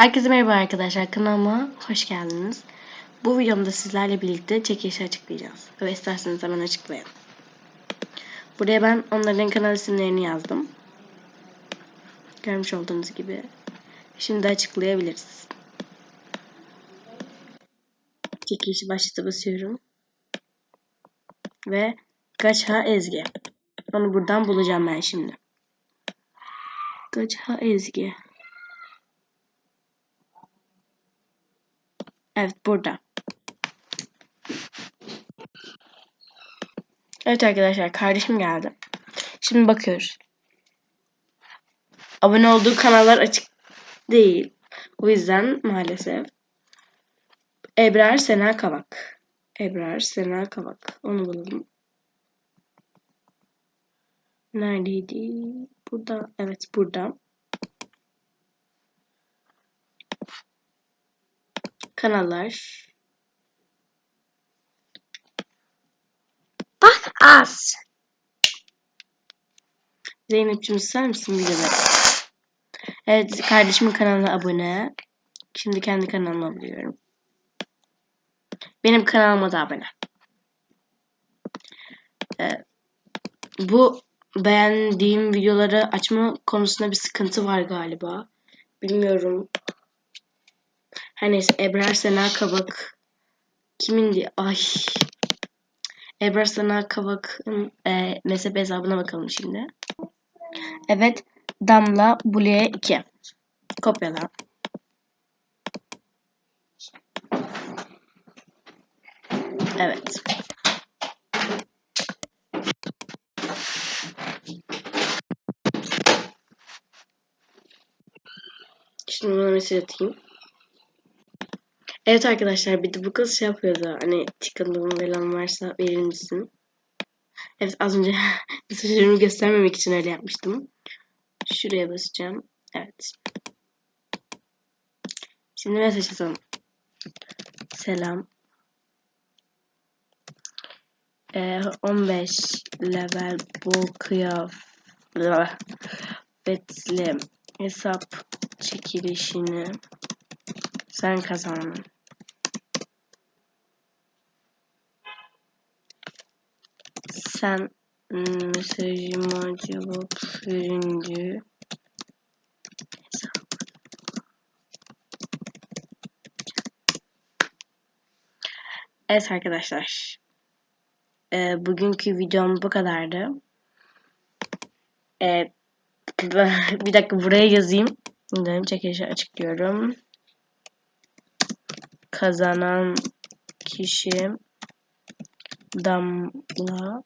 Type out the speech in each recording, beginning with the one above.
Herkese merhaba arkadaşlar kanalıma hoş geldiniz. Bu videomda sizlerle birlikte çekilişi açıklayacağız. Ve isterseniz hemen açıklayalım. Buraya ben onların kanal isimlerini yazdım. Görmüş olduğunuz gibi. Şimdi açıklayabiliriz. Çekilişi başlata basıyorum. Ve Gacha Ezgi. Onu buradan bulacağım ben şimdi. Gacha Ezgi. Evet burada. Evet arkadaşlar kardeşim geldi. Şimdi bakıyoruz. Abone olduğu kanallar açık değil. O yüzden maalesef. Ebrar Sena Kavak. Ebrar Sena Kavak. Onu bulalım. Neredeydi? Burada. Evet burada. Kanallar. Bak az. Zeynep'ciğim ister misin videoda? Evet kardeşimin kanalına abone. Şimdi kendi kanalıma buluyorum. Benim kanalıma da abone. Ee, bu beğendiğim videoları açma konusunda bir sıkıntı var galiba. Bilmiyorum. Her neyse Ebrar Sena Kabak kimindi? Ay. Ebrar Sena Kabak'ın e, mezhep hesabına bakalım şimdi. Evet. Damla Buleye 2. Kopyala. Evet. Şimdi buna mesaj atayım. Evet arkadaşlar bir de bu kız şey yapıyordu. Hani tıkındığım falan varsa verir misin? Evet az önce mesajlarımı göstermemek için öyle yapmıştım. Şuraya basacağım. Evet. Şimdi mesaj atalım. Selam. Ee, 15 level bol kıyafetli hesap çekilişini sen kazandın. Sen mesajıma cevap verince Evet arkadaşlar. Ee, bugünkü videom bu kadardı. Ee, bir dakika buraya yazayım. Benim çekilişi açıklıyorum. Kazanan kişi Damla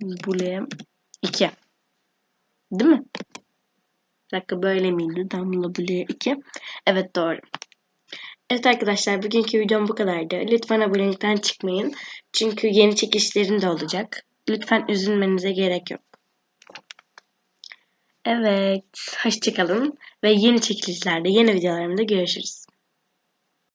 Bule 2. Değil mi? Bir dakika böyle miydi? Damla Bule 2. Evet doğru. Evet arkadaşlar bugünkü videom bu kadardı. Lütfen abonelikten çıkmayın. Çünkü yeni çekişlerim de olacak. Lütfen üzülmenize gerek yok. Evet. Hoşçakalın. Ve yeni çekilişlerde, yeni videolarımda görüşürüz.